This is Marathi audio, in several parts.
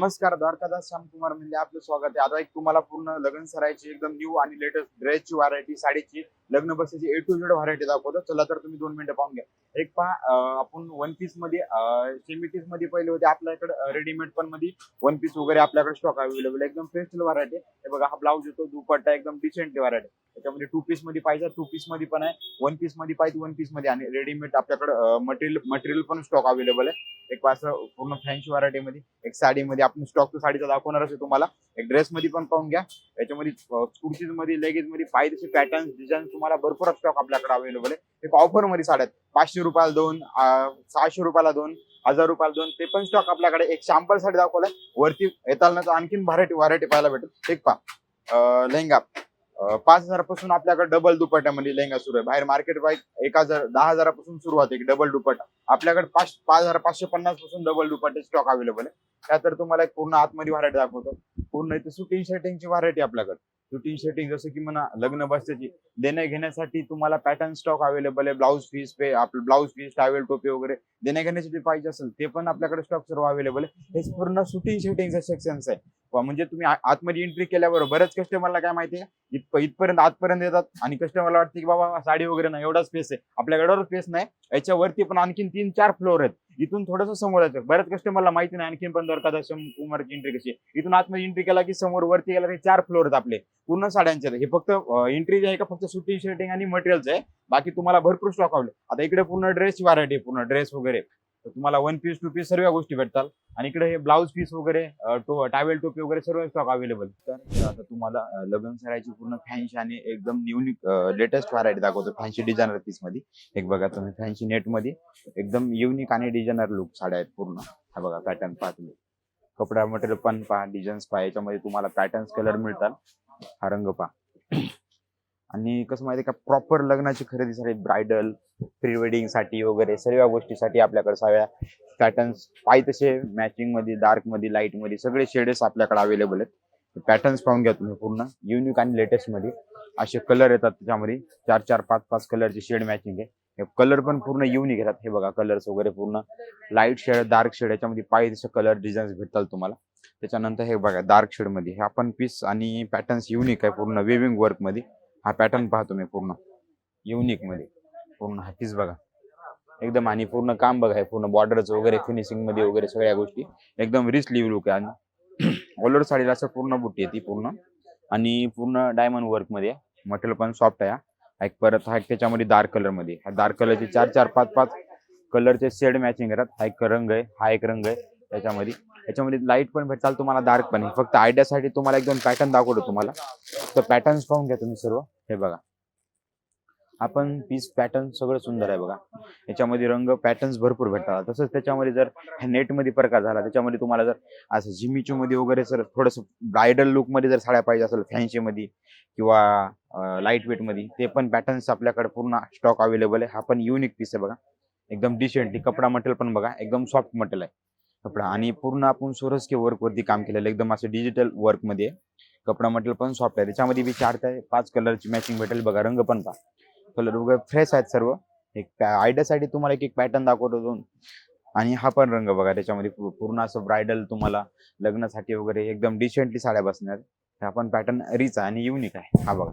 नमस्कार द्वारकादास श्यामकुमार म्हणजे आपलं स्वागत आहे. आता एक तुम्हाला पूर्ण लग्न सरायची एकदम न्यू आणि लेटेस्ट ड्रेसची व्हरायटी साडीची लग्न बसायची ए टू झेड व्हरायटी दाखवतो. चला तर तुम्ही दोन मिनिटं पाहून घ्या. एक पहा आपण वन पीसमध्ये सेमी पीसमध्ये पहिले होते आपल्याकडे रेडीमेड पण मध्ये वन पीस वगैरे आपल्याकडे स्टॉक अवेलेबल एकदम फेस्टल व्हरायटी हे बघा हा ब्लाऊज येतो दुपट्टा एकदम डिसेंट व्हरायटी त्याच्यामध्ये टू पीसमध्ये पाहिजे टू पीसमध्ये पण आहे. वन पीसमध्ये पाहिजे वन पीसमध्ये. आणि रेडीमेड आपल्याकडे मटेरियल मटेरियल पण स्टॉक अवेलेबल आहे. एक असं पूर्ण फॅन्सी व्हरायटी मध्ये. एक साडीमध्ये आपण स्टॉक साडीचा दाखवणारच आहे तुम्हाला. एक ड्रेस मध्ये पण पाहून घ्या. याच्यामध्ये कुर्तीजमध्ये लेगीजमध्ये पाहिजे पॅटर्न डिझाईन तुम्हाला भरपूर स्टॉक आपल्याकडे अवेलेबल आहे. एक ऑफरमध्ये साड्या आहेत. पाचशे रुपयाला दोन सहाशे रुपयाला दोन हजार रुपयाला दोन. ते पण स्टॉक आपल्याकडे एक सॅम्पलसाठी दाखवलाय. वरती येताना तर आणखीन व्हरायटी व्हरायटी पाहायला भेटेल. एक पा लेहंगा. पाच हजारापासून आपल्याकडे डबल दुपट्ट्यामध्ये लेहंगा सुरू आहे. बाहेर मार्केट वाईज एक हजार दहा हजारापासून सुरुवात आहे डबल दुपट्टा. आपल्याकडे पाच पाच हजार पाचशे पन्नासपासून डबल दुपट्टे स्टॉक अवेलेबल आहे. त्यातर तुम्हाला एक पूर्ण आतमध्ये व्हरायटी दाखवतो. पूर्ण इथे सुटिंग शर्टिंगची व्हरायटी आपल्याकडे. रुटीन सेटिंग जसं की म्हणा लग्न बसण्याची देण्या घेण्यासाठी तुम्हाला पॅटर्न स्टॉक अवेलेबल आहे ब्लाऊज पीस पे आपलं ब्लाऊज पीस टावेल टोपी वगैरे देण्या घेण्यासाठी पाहिजे असेल ते पण आपल्याकडे स्टॉक सर्व अवेलेबल आहे. हे पूर्ण शूटिंग सेटिंगचं सेक्शन्स आहे. म्हणजे तुम्ही आतमध्ये एंट्री केल्यावर बऱ्याच कस्टमरला काय माहिती आहे? इथ इथपर्यंत आतपर्यंत येतात आणि कस्टमरला वाटते की बाबा साडी वगैरे नाही एवढा स्पेस आहे. आपल्याकडे स्पेस नाही. याच्यावरती पण आणखीन तीन चार फ्लोअर आहेत. इथून थोडंसं समोर जायचं. बऱ्याच कस्टमरला माहिती नाही आणखीन पण द्वारकादास कुमारची एंट्री कशी इथून आतमध्ये एंट्री केला की समोर वरती गेला की चार फ्लोअर आहेत आपले. पूर्ण साड्यांचे हे फक्त एंट्री जे आहे का फक्त सुटी शर्टिंग आणि मटेरियलचं आहे. बाकी तुम्हाला भरपूर स्टॉक आवडले. आता इकडे पूर्ण ड्रेसची व्हरायटी आहे पूर्ण ड्रेस वगैरे. तर तुम्हाला वन पीस टू पीस सर्व गोष्टी भेटतात. आणि इकडे हे ब्लाऊज पीस वगैरे टो टावेल टोपी वगैरे सर्व स्टॉक अवेलेबल तर आता तुम्हाला लग्न सरायची पूर्ण फॅन्सी आणि एकदम युनिक लेटेस्ट व्हरायटी दाखवतो फॅन्सी डिझायनर पीसमध्ये. एक बघा तुम्ही फॅन्सी नेटमध्ये एकदम युनिक आणि डिझायनर लुक साड्या आहेत पूर्ण. हा बघा पॅटर्न पहा तुम्ही कपडा मटेरियल पण पहा डिझाईन्स पहा याच्यामध्ये तुम्हाला पॅटर्न्स कलर मिळतात. हा रंग पहा. आणि कसं माहिती का प्रॉपर लग्नाची खरेदीसाठी ब्रायडल प्री वेडिंगसाठी वगैरे सर्व गोष्टीसाठी आपल्याकडे सगळ्या पॅटर्न्स पाहिजे तसे मॅचिंगमध्ये डार्कमध्ये लाईटमध्ये सगळे शेडेस आपल्याकडे अवेलेबल आहेत. पॅटर्न्स पाहून घ्या तुम्ही पूर्ण. युनिक आणि लेटेस्टमध्ये असे कलर येतात त्याच्यामध्ये. चार चार पाच पाच कलरचे शेड मॅचिंग आहे. कलर पण पूर्ण युनिक येतात. हे बघा कलर्स वगैरे पूर्ण. लाइट शेड डार्क शेड याच्यामध्ये पाहिजे तसे कलर डिझाईन्स भेटतात तुम्हाला. त्याच्यानंतर हे बघा डार्क शेडमध्ये हे आपण पीस आणि पॅटर्न्स युनिक आहे पूर्ण वेविंग वर्कमध्ये हा पॅटर्न पहा तुम्ही पूर्ण. युनिकमध्ये. पूर्ण हा पीस बघा. एकदम आणि पूर्ण काम बघा पूर्ण बॉर्डरच वगैरे फिनिशिंगमध्ये वगैरे सगळ्या गोष्टी. एकदम रिच लिव्ह लुक आहे. आणि ऑलर साडीला असं पूर्ण बुट्टी आहे ती पूर्ण. आणि पूर्ण डायमंड वर्कमध्ये. मटेरियल पण सॉफ्ट आहे एक परत हा त्याच्यामध्ये डार्क कलरमध्ये. हा डार्क कलरचे चार चार पाच पाच कलरचे शेड मॅचिंग करत हा एक रंग आहे. हा एक रंग आहे. त्याच्यामध्ये याच्यामध्ये लाइट पण भेटताल तुम्हाला डार्क पण आहे. फक्त आयडियासाठी तुम्हाला एक दोन पॅटर्न दाखवतो तुम्हाला. तर पॅटर्न्स पाहून घ्या तुम्ही सर्व. हे बघा. आपण पीस पॅटर्न सगळं सुंदर आहे बघा. याच्यामध्ये रंग पॅटर्न्स भरपूर भेटतात. तसंच त्याच्यामध्ये जर नेटमध्ये प्रकार झाला त्याच्यामध्ये तुम्हाला जर असं जिमीचू मध्ये वगैरे सर थोडंसं ब्रायडल लुकमध्ये जर साड्या पाहिजे असेल फॅन्सी मध्ये किंवा लाइट वेटमध्ये ते पण पॅटर्न्स आपल्याकडे पूर्ण स्टॉक अवेलेबल आहे. हा पण युनिक पीस आहे बघा. एकदम डिसेंटली कपडा मटेरियल पण बघा. एकदम सॉफ्ट मटेरियल आहे. कपडा. आणि पूर्ण आपण सोरसके वर्क वरती काम केलेलं एकदम असं डिजिटल वर्कमध्ये. कपडा मटेरियल पण सॉफ्ट आहे. त्याच्यामध्ये बी चार ते पाच कलरची मॅचिंग भेटेल बघा. रंग पण पा कलर वगैरे फ्रेश आहेत सर्व. एक आयडियासाठी तुम्हाला एक एक पॅटर्न दाखवतो दोन. आणि हा पण रंग बघा. त्याच्यामध्ये पूर्ण असं ब्रायडल तुम्हाला लग्नासाठी वगैरे एकदम डिसेंटली साड्या बसणार. हा पण पॅटर्न रिच आहे आणि युनिक आहे. हा बघा.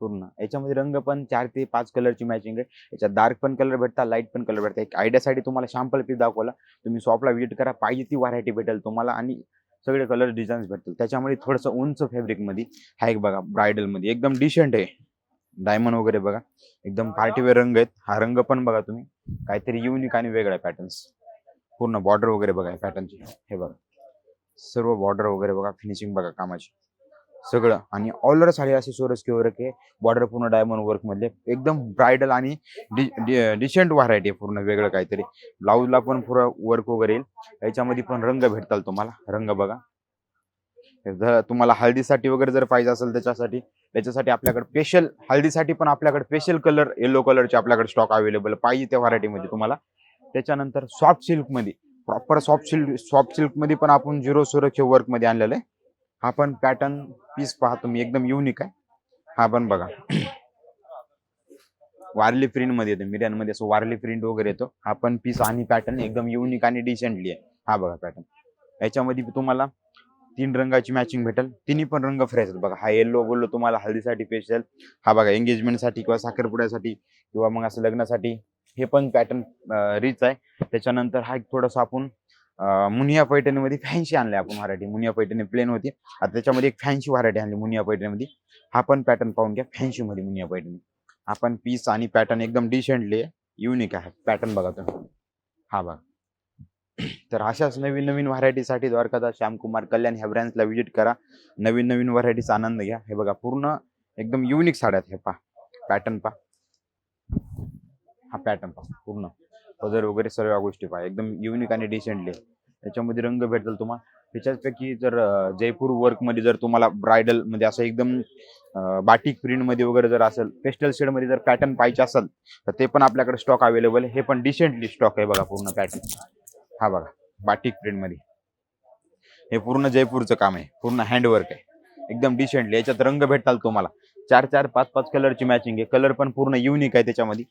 पूर्ण. याच्यामध्ये रंग पण चार ते पाच कलरची मॅचिंग आहे. याच्यात डार्क पण कलर भेटतात लाइट पण कलर भेटतात एक आयडियासाठी तुम्हाला शॅम्पल पीस दाखवला. तुम्ही शॉपला व्हिजिट करा. पाहिजे ती व्हरायटी भेटेल तुम्हाला आणि सगळे कलर डिझाईन्स भेटतील. त्याच्यामध्ये थोडंसं उंच फॅब्रिकमध्ये हा एक बघा ब्रायडलमध्ये एकदम डिसेंट आहे. डायमंड वगैरे बघा. एकदम पार्टीवेअर रंग आहेत. हा रंग पण बघा तुम्ही. काहीतरी युनिक आणि वेगळा पॅटर्न्स पूर्ण बॉर्डर वगैरे बघा पॅटर्नची हे बघा. सर्व बॉर्डर वगैरे बघा. फिनिशिंग बघा कामाची. सगळं. आणि ऑलर साडी अशी सोरस वर्क आहे. बॉर्डर पूर्ण डायमंड वर्क मधले. एकदम ब्रायडल आणि डिसेंट व्हरायटी आहे पूर्ण वेगळं काहीतरी. ब्लाऊजला पण पूर्ण वर्क वगैरे येईल. याच्यामध्ये पण रंग भेटताल तुम्हाला. रंग बघा. जर तुम्हाला हळदीसाठी वगैरे जर पाहिजे असेल त्याच्यासाठी त्याच्यासाठी आपल्याकडे स्पेशल हळदीसाठी पण आपल्याकडे स्पेशल कलर येलो कलरचे आपल्याकडे स्टॉक अवेलेबल पाहिजे त्या व्हरायटीमध्ये तुम्हाला. त्याच्यानंतर सॉफ्ट सिल्कमध्ये. प्रॉपर सॉफ्ट सिल्क सॉफ्ट सिल्कमध्ये पण आपण झिरो सुरक्षा वर्कमध्ये आणलेलं आहे. हा पण पॅटर्न पीस पहा तुम्ही एकदम युनिक आहे. हा पण बघा. वारली प्रिंटमध्ये येतो. मिऱ्यांमध्ये असं वारली प्रिंट वगैरे येतो. हा पण पीस आणि पॅटर्न एकदम युनिक आणि डिसेंटली आहे. हा बघा पॅटर्न याच्यामध्ये तुम्हाला तीन रंगाची मॅचिंग भेटेल. तिन्ही पण रंग फ्रेश आहेत. बघा हा येल्लो बोललो तुम्हाला हळदीसाठी स्पेशल हा बघा एंगेजमेंटसाठी किंवा साखरपुड्यासाठी किंवा मग असं लग्नासाठी हे पण पॅटर्न रिच आहे. त्याच्यानंतर हा एक थोडासा आपण मुनिया पैठणीमध्ये फॅन्सी आणलाय आपण व्हरायटी. मुनिया पैठणी प्लेन होती. आता त्याच्यामध्ये एक फॅन्सी व्हरायटी आणली मुनिया पैठणीमध्ये. हा पण पॅटर्न पाहून घ्या फॅन्सी मध्ये मुनिया पैठणी. आपण पीस आणि पॅटर्न एकदम डिसेंटली युनिक आहे. पॅटर्न बघा तुम्ही. हा बघा. तर अशाच नवीन नवीन व्हरायटीसाठी द्वारकादास श्यामकुमार कल्याण ह्या ब्रँचला व्हिजिट करा. नवीन नवीन व्हरायटीचा आनंद घ्या. हे बघा पूर्ण एकदम युनिक साड्या आहेत. हे पा पॅटर्न पा हा पॅटर्न पा पूर्ण. पदर वगैरे सर्व गोष्टी पहा. एकदम युनिक आणि डिसेंटली त्याच्यामध्ये रंग भेटेल तुम्हाला. त्याच्याचपैकी जर जयपूर वर्कमध्ये जर तुम्हाला ब्रायडल म्हणजे असं एकदम बाटिक प्रिंटमध्ये वगैरे जर असेल पेस्टल शेडमध्ये जर पॅटर्न पाहिजे असेल तर ते पण आपल्याकडे स्टॉक अवेलेबल आहे. हे पण डिसेंटली स्टॉक आहे बघा पूर्ण पॅटर्न हा बघा बाटिक प्रिंटमध्ये. हे पूर्ण जयपूरचं काम आहे. पूर्ण हँडवर्क आहे. एकदम डिसेंटली याच्यात रंग भेटताल तुम्हाला. चार चार पाच पाच कलरची मॅचिंग आहे. कलर पण पूर्ण युनिक आहे त्याच्यामध्ये.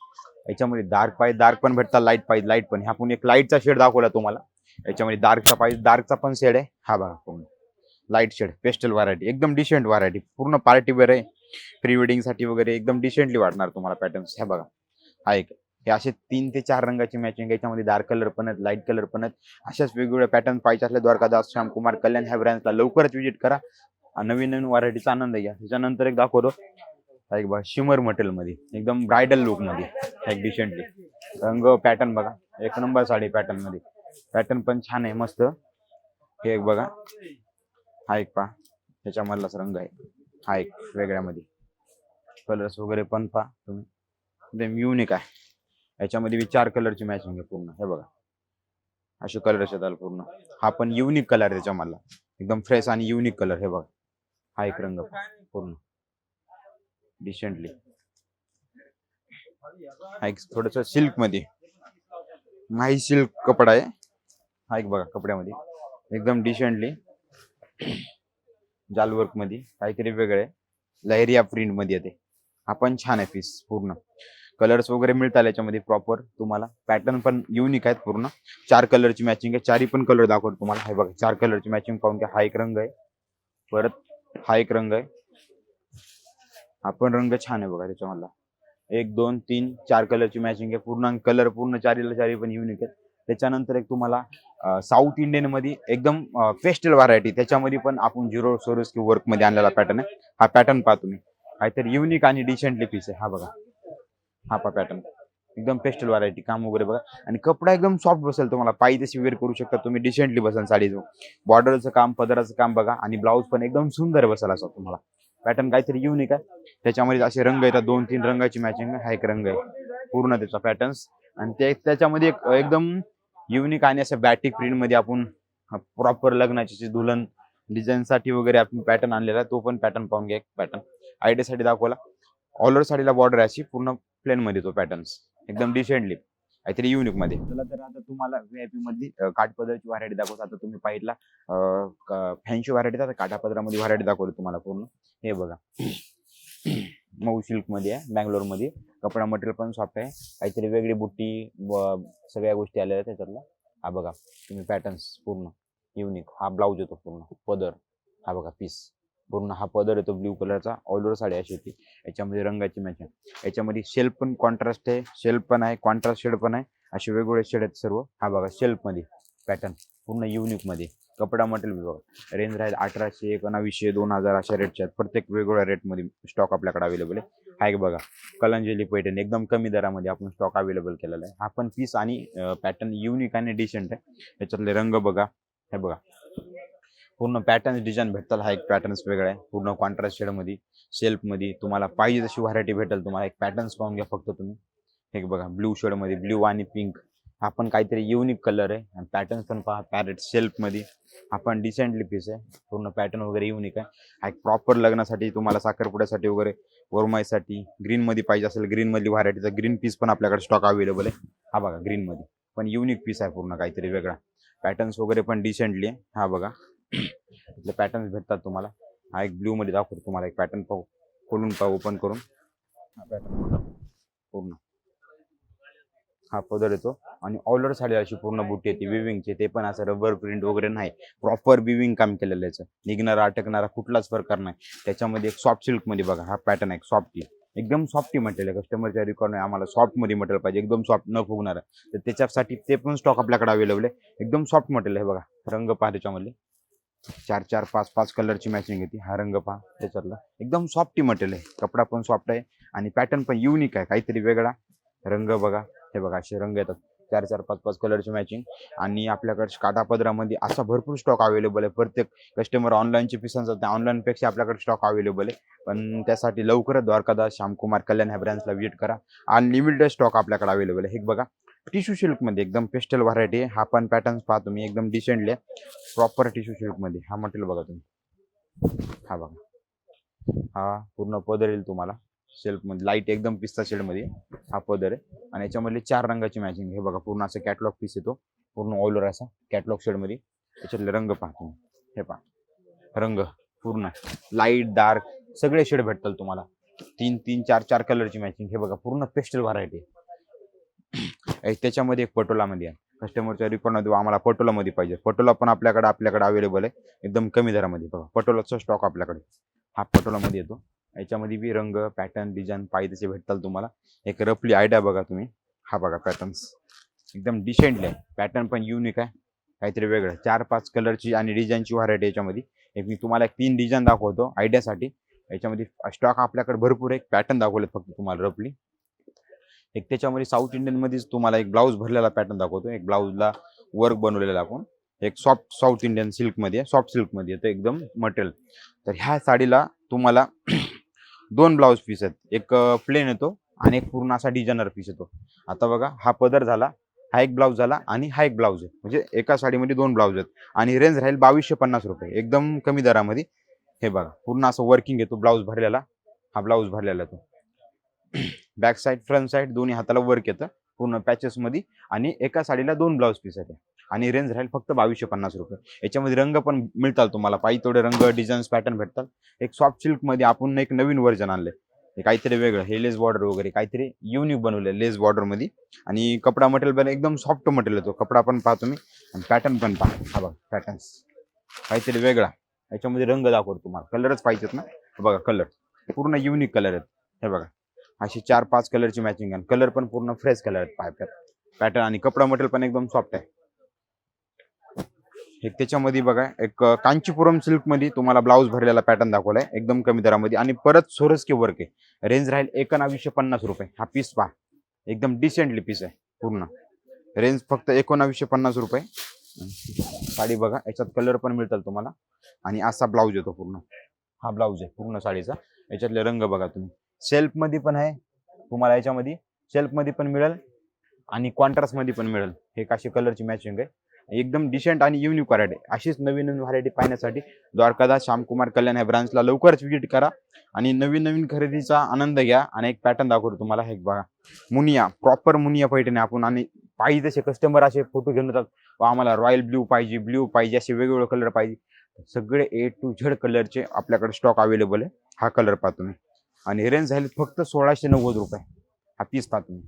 याच्यामध्ये डार्क पाहिजे डार्क पण भेटतात लाइट पाहिजे लाइट पण. ह्या एक लाईटचा शेड दाखवला तुम्हाला. याच्यामध्ये डार्कचा पाहिजे डार्कचा पण शेड आहे. हा बघा पूर्ण. लाइट शेड पेस्टल व्हरायटी एकदम डिसेंट व्हरायटी पूर्ण पार्टी वेअर आहे. प्री वेडिंगसाठी वगैरे एकदम डिसेंटली वाटणार तुम्हाला पॅटर्न्स ह्या बघा. हा एक. हे असे तीन ते चार रंगाची मॅचिंग याच्यामध्ये डार्क कलर पण आहेत लाइट कलर पण आहेत. अशाच वेगवेगळ्या पॅटर्न पाहिजे असल्या द्वारकादास श्यामकुमार कल्याण ह्या ब्रँचला लवकरच व्हिजिट करा. नवीन नवीन व्हरायटीचा आनंद घ्या. त्याच्यानंतर एक दाखवतो. एक बघा शिमर मटेरियलमध्ये एकदम ब्रायडल लुकमध्ये. एक डिसेंटली रंग पॅटर्न बघा. एक नंबर साडी पॅटर्नमध्ये. पॅटर्न पण छान आहे मस्त. हे एक बघा. हा एक पहा. त्याच्यामधलाच रंग आहे. हा एक वेगळ्यामध्ये. कलर्स वगैरे पण पहा तुम्ही. एकदम युनिक आहे. याच्यामध्ये बी चार कलरची मॅचिंग आहे पूर्ण. हे बघा. असे कलर येतात पूर्ण. हा पण युनिक कलर आहे त्याच्यामधला. एकदम फ्रेश आणि युनिक कलर हे बघा. हा एक रंग पूर्ण. डिसेंटली हा एक थोडस सिल्कमध्ये माही सिल्क कपडा आहे. हा एक बघा कपड्यामध्ये. एकदम डिसेंटली जाल वर्कमध्ये काहीतरी वेगळं आहे. लहरिया प्रिंटमध्ये येते. हा पण छान आहे पीस पूर्ण. कलर्स वगैरे मिळतात याच्यामध्ये प्रॉपर तुम्हाला. पॅटर्न पण युनिक आहेत पूर्ण. चार कलरची मॅचिंग आहे. चारही पण कलर दाखवतो तुम्हाला. हे बघा चार कलरची मॅचिंग पाहून घ्या. हा एक रंग आहे. परत हा एक रंग आहे. हा पण रंग छान आहे बघा त्याच्यामधला. एक दोन तीन चार कलरची मॅचिंग आहे. पूर्ण कलर पूर्ण चारीला चारी पण युनिक आहे त्याच्यानंतर एक तुम्हाला साऊथ इंडियनमध्ये एकदम पेस्टल व्हरायटी त्याच्यामध्ये पण आपण झिरो सोरस किंवा वर्कमध्ये आणलेला पॅटर्न आहे. हा पॅटर्न पाहा तुम्ही. काहीतरी युनिक आणि डिसेंटली पीस आहे. हा बघा. हा पा पॅटर्न एकदम पेस्टल व्हरायटी काम वगैरे बघा. आणि कपडा एकदम सॉफ्ट बसेल तुम्हाला. पायी तशी वेअर करू शकता तुम्ही. डिसेंटली बसेल साडीचं बॉर्डरचं काम पदराचं काम बघा. आणि ब्लाऊज पण एकदम सुंदर बसेल असं तुम्हाला. पॅटर्न काहीतरी युनिक आहे. त्याच्यामध्ये असे रंग येतात. दोन तीन रंगाची मॅचिंग हा एक रंग आहे. पूर्ण त्याचा पॅटर्न्स आणि ते त्याच्यामध्ये एक एकदम युनिक आणि असं बॅटिक प्रिंटमध्ये आपण प्रॉपर लग्नाची जी दुल्हन डिझाईन साठी वगैरे आपण पॅटर्न आणलेला आहे तो पण पॅटर्न पाहून घ्या पॅटर्न आयडियासाठी दाखवला. ऑल ओव्हर साडीला बॉर्डर अशी. पूर्ण प्लेन मध्ये तो पॅटर्न्स एकदम डिसेंटली काहीतरी युनिकमध्ये. चला तर आता तुम्हाला व्हीआयपी मधली काठपदराची काठपदरची व्हरायटी दाखवतो आता तुम्ही पाहिला फॅन्सी व्हरायटी आता काठापदरामध्ये व्हरायटी दाखवली तुम्हाला पूर्ण. हे बघा. मऊ सिल्कमध्ये आहे बँगलोरमध्ये कपडा मटेरियल पण सॉफ्ट आहे. काहीतरी वेगळी बुट्टी सगळ्या गोष्टी आलेल्या आहेत त्याच्यातला. हा बघा तुम्ही पॅटर्न्स पूर्ण. युनिक हा ब्लाऊज येतो पूर्ण. पदर. हा बघा पीस पूर्ण हा पदर येतो ब्ल्यू कलरचा ऑल ओव्हर साडी अशी होती. याच्यामध्ये रंगाची मॅचिंग याच्यामध्ये शेल्फ पण कॉन्ट्रास्ट आहे शेल्फ पण आहे कॉन्ट्रास्ट शेड पण आहे. असे वेगवेगळे शेड आहेत सर्व. हा बघा शेल्फमध्ये पॅटर्न पूर्ण युनिकमध्ये कपडा मटेरियल बघा. रेंज राहील अठराशे एकोणावीसशे दोन हजार अशा रेटचे आहेत. प्रत्येक वेगवेगळ्या रेटमध्ये स्टॉक आपल्याकडे अवेलेबल आहे. हा एक बघा कलंजली पैठण एकदम कमी दरामध्ये आपण स्टॉक अवेलेबल केलेला आहे. हा पण पीस आणि पॅटर्न युनिक आणि डिसेंट आहे. याच्यातले रंग बघा. हे बघा. पूर्ण पॅटर्न डिझाईन भेटतात. हा एक पॅटर्न्स वेगळा आहे. पूर्ण कॉन्ट्रास्ट शेडमध्ये सेल्फमध्ये तुम्हाला पाहिजे तशी व्हरायटी भेटेल तुम्हाला. एक पॅटर्न्स पाहून घ्या फक्त तुम्ही. एक बघा ब्लू शेडमध्ये ब्ल्यू आणि पिंक हा पण काहीतरी युनिक कलर आहे. आणि पॅटर्न्स पण पहा पॅरेट सेल्फमध्ये हा पण डिसेंटली पीस आहे. पूर्ण पॅटर्न वगैरे युनिक आहे. हा एक प्रॉपर लग्नासाठी तुम्हाला साखरपुड्यासाठी वगैरे वरमाईसाठी ग्रीनमध्ये पाहिजे असेल ग्रीनमधली व्हरायटीचा ग्रीन पीस पण आपल्याकडे स्टॉक अवेलेबल आहे. हा बघा ग्रीनमध्ये पण युनिक पीस आहे पूर्ण काहीतरी वेगळा. पॅटर्न्स वगैरे पण डिसेंटली आहे. हा बघा. इथले पॅटर्न्स भेटतात तुम्हाला. हा एक ब्ल्यू मध्ये दाखवतो तुम्हाला एक पॅटर्न पाहू. खोलून पाहू ओपन करून. हा पॅटर्न पूर्ण. हा पदर येतो. आणि ऑलर साडी अशी पूर्ण बुटी येते. विविंगचे ते पण असं रबर प्रिंट वगैरे नाही. प्रॉपर विविंग काम केलेलं याचं. निघणारा अटकणारा कुठलाच प्रकार नाही. त्याच्यामध्ये एक सॉफ्ट सिल्कमध्ये बघा हा पॅटर्न आहे सॉफ्टी एकदम सॉफ्टी मटेरियल आहे. कस्टमरच्या रिक्वायरमेंट आम्हाला सॉफ्टमध्ये मटेरियल पाहिजे. एकदम सॉफ्ट न फुगणार. तर त्याच्यासाठी ते पण स्टॉक आपल्याकडे अवेलेबल आहे. एकदम सॉफ्ट मटेरियल आहे बघा. रंग पहा त्याच्यामध्ये चार चार पाच पाच कलरची मॅचिंग येते. हा रंग पहा त्याच्यातला. एकदम सॉफ्टी मटेरियल आहे. कपडा पण सॉफ्ट आहे आणि पॅटर्न पण युनिक आहे. काहीतरी वेगळा रंग बघा. हे बघा असे रंग येतात. चार चार पाच पाच कलरची मॅचिंग आणि आपल्याकडे काटापदरामध्ये असा भरपूर स्टॉक अवेलेबल आहे. प्रत्येक कस्टमर ऑनलाईनचे पिसांचा त्या ऑनलाईनपेक्षा आपल्याकडे स्टॉक अवेलेबल आहे. पण त्यासाठी लवकरच द्वारकादास श्यामकुमार कल्याण ह्या ब्रँचला व्हिजिट करा. अनलिमिटेड स्टॉक आपल्याकडे अवेलेबल आहे. हे बघा. टिश्यू सिल्कमध्ये एकदम पेस्टल व्हरायटी आहे. हा पण पॅटर्न्स पहा तुम्ही एकदम डिसेंटली प्रॉपर टिश्यू सिल्कमध्ये. हा मटेरियल बघा तुम्ही. हा बघा. हा पूर्ण पदर येईल तुम्हाला. सिल्कमध्ये लाइट एकदम पिस्ता शेडमध्ये हा पदर आहे. आणि याच्यामधले चार रंगाची मॅचिंग हे बघा पूर्ण असं कॅटलॉग पीस येतो. पूर्ण ऑलर असा कॅटलॉग शेडमध्ये त्याच्यातले रंग पाहतो हे पहा. रंग पूर्ण. लाइट डार्क सगळे शेड भेटतात तुम्हाला. तीन तीन चार चार कलरची मॅचिंग हे बघा पूर्ण पेस्टल व्हरायटी त्याच्यामध्ये एक पटोलामध्ये आहे. कस्टमरच्या रिक्वायरमेंट आम्हाला पटोलामध्ये पाहिजे. पटोला पण आपल्याकडे आपल्याकडे अवेलेबल आहे. एकदम कमी दरामध्ये. बघा पटोलाचा स्टॉक आपल्याकडे. हा पटोलामध्ये येतो. याच्यामध्ये बी रंग पॅटर्न डिझाईन पाहिजे तसे भेटतात तुम्हाला. एक रफली आयडिया बघा तुम्ही. हा बघा पॅटर्न्स एकदम डिसेंटली आहे. पॅटर्न पण युनिक आहे. काहीतरी वेगळं चार पाच कलरची आणि डिझाईनची व्हरायटी याच्यामध्ये. एक मी तुम्हाला एक तीन डिझाईन दाखवतो. आयडियासाठी याच्यामध्ये स्टॉक आपल्याकडे भरपूर एक पॅटर्न दाखवले फक्त तुम्हाला रफली. एक त्याच्यामध्ये साऊथ इंडियनमध्येच तुम्हाला एक ब्लाऊज भरलेला पॅटर्न दाखवतो. एक ब्लाऊजला वर्क बनवलेला आपण. एक सॉफ्ट साऊथ इंडियन सिल्कमध्ये सॉफ्ट सिल्कमध्ये येतं एकदम मटेरियल तर ह्या साडीला तुम्हाला दोन ब्लाऊज पीस आहेत. एक प्लेन येतो आणि एक पूर्ण असा डिझायनर पीस येतो. आता बघा हा पदर झाला हा एक ब्लाऊज झाला आणि हा एक ब्लाऊज आहे. म्हणजे एका साडीमध्ये दोन ब्लाऊज आहेत. आणि रेंज राहील बावीसशे पन्नास रुपये. एकदम कमी दरामध्ये. हे बघा पूर्ण असं वर्किंग येतो ब्लाऊज भरलेला. हा ब्लाऊज भरलेला तो. बॅक साईड फ्रंट साईड दोन्ही हाताला वर्क येतं. पूर्ण पॅचेसमध्ये आणि एका साडीला दोन ब्लाऊज पीस येते आणि रेंज राहील फक्त बावीसशे पन्नास रुपये. याच्यामध्ये रंग पण मिळतात तुम्हाला. पाहिजे तेवढे रंग डिझाईन्स पॅटर्न भेटतात एक सॉफ्ट सिल्कमध्ये आपण एक नवीन व्हर्जन आणलं हे काहीतरी वेगळं. हे लेस बॉर्डर वगैरे काहीतरी युनिक बनवलं लेस बॉर्डरमध्ये आणि कपडा मटेरियल पण एकदम सॉफ्ट मटेरियल येतो. कपडा पण पाहा तुम्ही. आणि पॅटर्न पण पहा. हा बघा पॅटर्न्स काहीतरी वेगळा. याच्यामध्ये रंग दाखवतो तुम्हाला. कलरच पाहिजेत ना. बघा कलर पूर्ण युनिक कलर आहेत. हे बघा. अशी चार पाच कलरची मॅचिंग आहे. कलर पण पूर्ण फ्रेश कलर आहेत पाय पॅटर्न आणि कपडा मटेरियल पण एकदम सॉफ्ट आहे. एक त्याच्यामध्ये बघा एक कांचीपुरम सिल्कमध्ये तुम्हाला ब्लाऊज भरलेला पॅटर्न दाखवलाय. एकदम कमी दरामध्ये. आणि परत सोरस के वर्क आहे. रेंज राहील एकोणावीसशे पन्नास रुपये. हा पीस पहा. एकदम डिसेंटली पीस आहे पूर्ण. रेंज फक्त एकोणावीसशे पन्नास रुपये. साडी बघा याच्यात कलर पण मिळतात तुम्हाला. आणि असा ब्लाऊज येतो पूर्ण. हा ब्लाऊज आहे पूर्ण साडीचा. याच्यातले रंग बघा तुम्ही. शेल्फमध्ये पण आहे. तुम्हाला याच्यामध्ये शेल्फमध्ये पण मिळेल आणि कॉन्ट्रास्टमध्ये पण मिळेल. हे काशी कलरची मॅचिंग आहे. एकदम डिसेंट आणि युनिक व्हरायटी अशीच नवीन नवीन व्हरायटी पाहण्यासाठी द्वारकादास श्यामकुमार कल्याण या ब्रांचला लवकरच व्हिजिट करा आणि नवीन नवीन खरेदीचा आनंद घ्या आणि एक पॅटर्न दाखवतो तुम्हाला. हे बघा. मुनिया प्रॉपर मुनिया पैठणी आपण आणि पाहिजे तसे कस्टमर असे फोटो घेऊन येतात आम्हाला रॉयल ब्ल्यू पाहिजे ब्ल्यू पाहिजे असे वेगवेगळे कलर पाहिजे. सगळे ए टू झेड कलरचे आपल्याकडे स्टॉक अवेलेबल आहे. हा कलर पाहा तुम्ही. आणि रेंज झाली फक्त सोळाशे नव्वद रुपये. हा पीस पाहा तुम्ही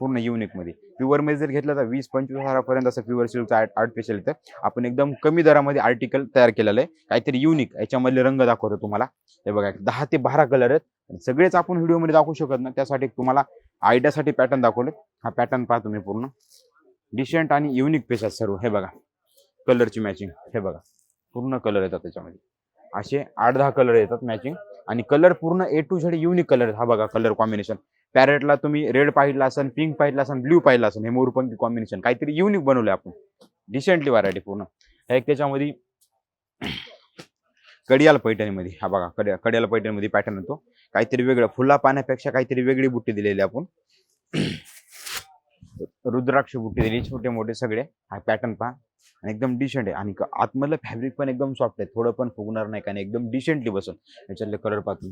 पूर्ण युनिकमध्ये प्युअरमध्ये जर घेतलं तर वीस पंचवीस हजारापर्यंत असं प्युअर सिल्कचं आर्ट आर्ट पेशल येतं. आपण एकदम कमी दरामध्ये आर्टिकल तयार केलेलं आहे. काहीतरी युनिक याच्यामधले रंग दाखवतो तुम्हाला. हे बघा दहा ते बारा कलर आहेत. सगळेच आपण व्हिडिओमध्ये दाखवू शकत ना त्यासाठी तुम्हाला आयडियासाठी पॅटर्न दाखवले हा पॅटर्न पाहा तुम्ही पूर्ण. डिसेंट आणि युनिक पेस आहेत सर्व. हे बघा. कलरची मॅचिंग हे बघा. पूर्ण कलर येतात त्याच्यामध्ये. असे आठ दहा कलर येतात मॅचिंग आणि कलर पूर्ण A to Z unique colour हा बघा कलर कॉम्बिनेशन पॅरेटला तुम्ही रेड पाहिला असेल पिंक पाहिला असेल ब्ल्यू पाहिला असेल हे मोरपंखी कॉम्बिनेशन काहीतरी युनिक बनवलं आपण. डिसेंटली व्हरायटी पूर्ण. एक त्याच्यामध्ये कडियाल पैठणीमध्ये. हा बघा कड्या कडियाल पैठणीमध्ये पॅटर्न येतो. काहीतरी वेगळं फुला पाण्यापेक्षा काहीतरी वेगळी बुट्टी दिलेली आपण. रुद्राक्ष बुट्टी दिली छोटे मोठे सगळे. हा पॅटर्न पहा. आणि एकदम डिसेंट आहे. आणि आतमधलं फॅब्रिक पण एकदम सॉफ्ट आहे. थोडं पण फुगणार नाही आणि एकदम डिसेंटली बसून. याच्यातले कलर पाहतो.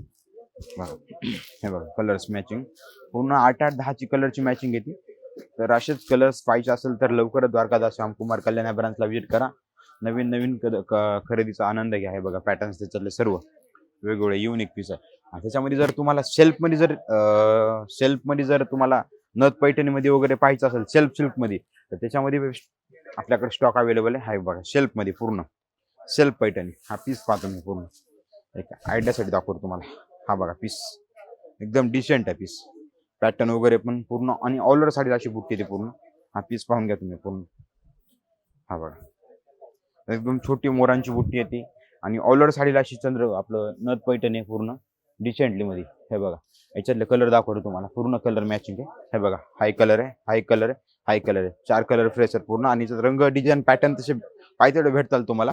हे बघा कलर्स मॅचिंग पूर्ण आठ आठ दहाची कलरची मॅचिंग येते तर असेच कलर्स पाहिजे असेल तर लवकरच द्वारकादास श्यामकुमार कल्याण ब्रांचला व्हिजिट करा. नवीन नवीन कद- क- खरेदीचा आनंद घ्या. हे बघा पॅटर्न्स त्याच्यातले सर्व. वेगवेगळे युनिक पीस आहे. त्याच्यामध्ये जर तुम्हाला सेल्फमध्ये जर सेल्फमध्ये जर तुम्हाला नथ पैठणीमध्ये वगैरे पाहायचं असेल सेल्फ सिल्कमध्ये तर त्याच्यामध्ये आपल्याकडे स्टॉक अवेलेबल आहे. हाय बघा शेल्फमध्ये पूर्ण. सेल्फ पैठणी. हा पीस पाहतो मी पूर्ण. एक आयडियासाठी दाखवतो तुम्हाला. हा बघा पीस एकदम डिसेंट आहे पीस पॅटर्न वगैरे पण पूर्ण आणि ऑलर साडी अशी बुट्टी येते पूर्ण. हा पीस पाहून घ्या तुम्ही पूर्ण. हा बघा. एकदम छोटी मोरांची बुट्टी येते. आणि ऑलर साडीला अशी चंद्र आपलं नथ पैठण आहे पूर्ण. डिसेंटली मध्ये हे बघा. याच्यातले कलर दाखवतो तुम्हाला. पूर्ण कलर मॅचिंग आहे. हे बघा. हाय कलर आहे. हाय कलर आहे. हाय कलर आहे. चार कलर फ्रेश आहेत पूर्ण. आणि रंग डिझाईन पॅटर्न तसे पाहिजे भेटताल तुम्हाला.